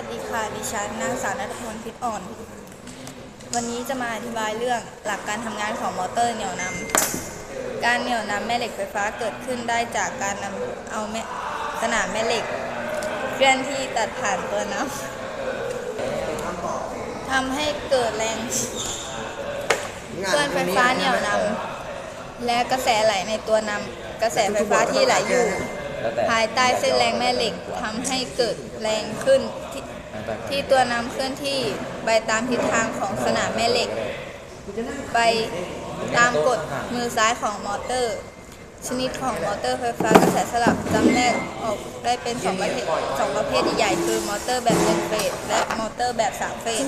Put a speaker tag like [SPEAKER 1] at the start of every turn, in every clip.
[SPEAKER 1] วัสดีค่ะ ดิฉันนางสาวนัทพรพิษอ่อน วันนี้จะมาอธิบายเรื่องหลักการทำงานของมอเตอร์เหนี่ยวนำการเหนี่ยวนำแม่เหล็กไฟฟ้าเกิดขึ้นได้จากการนำเอาแม่สนามแม่เหล็ก เคลื่อนที่ตัดผ่านตัวน้ำทำให้เกิดแรงเคลื่อนไฟฟ้าเหนี่ยวนำและกระแสไหลในตัวนำกระแสไฟฟ้าที่ไหลอยู่
[SPEAKER 2] แล้วแต่
[SPEAKER 1] ภายใต้เส้นแรงแม่เหล็กทำให้เกิดแรงขึ้นที่ที่ตัวนำเคลื่อนที่ไปตามทิศทางของสนามแม่เหล็ก ไปตามกฎมือซ้ายของมอเตอร์ ชนิดของมอเตอร์ไฟฟ้ากระแสสลับจำแนกออกได้เป็นสองประเภทสองประเภทใหญ่ๆคือมอเตอร์แบบหนึ่งเฟสและมอเตอร์แบบสามเฟส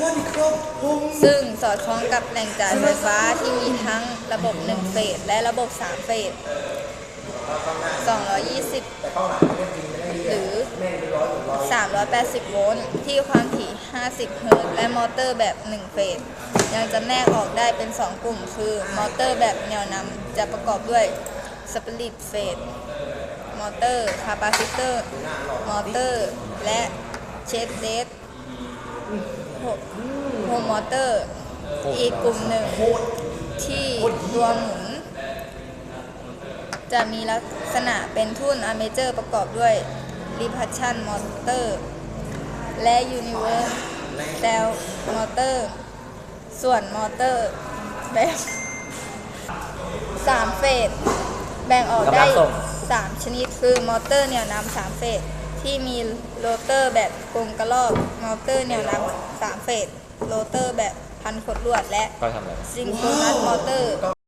[SPEAKER 1] ซึ่งสอดคล้องกับแหล่งจ่ายไฟฟ้าที่มีทั้งระบบ1เฟสและระบบ3เฟส 220หรือ 380 โวลต์ที่ความถี่ 50 เฮิรตซ์และมอเตอร์แบบ 1 เฟส ยังจำแนกออกได้เป็น 2 กลุ่ม คือมอเตอร์แบบแนวนำจะประกอบด้วยสปริตเฟสมอเตอร์คาปาซิเตอร์ มอเตอร์ และเชดเดสโฮมมอเตอร์ อีกกลุ่มหนึ่งที่ตัวหมุน จะมีลักษณะเป็นทุ่นอาร์เมเจอร์ประกอบด้วย Repulsion มอเตอร์และ Universe Cell มอเตอร์ ส่วนมอเตอร์แบบ3เฟสแบ่งออกได้
[SPEAKER 2] กำลังส่ง
[SPEAKER 1] 3ชนิดคือมอเตอร์เหนี่ยวนำ3เฟสที่มีโรเตอร์แบบกลมกระรอกมอเตอร์เหนี่ยวนำ3เฟสโรเตอร์แบบพันขดลวดและ
[SPEAKER 2] ก็ทำอะไร
[SPEAKER 1] ซิงโครนัสมอเตอร์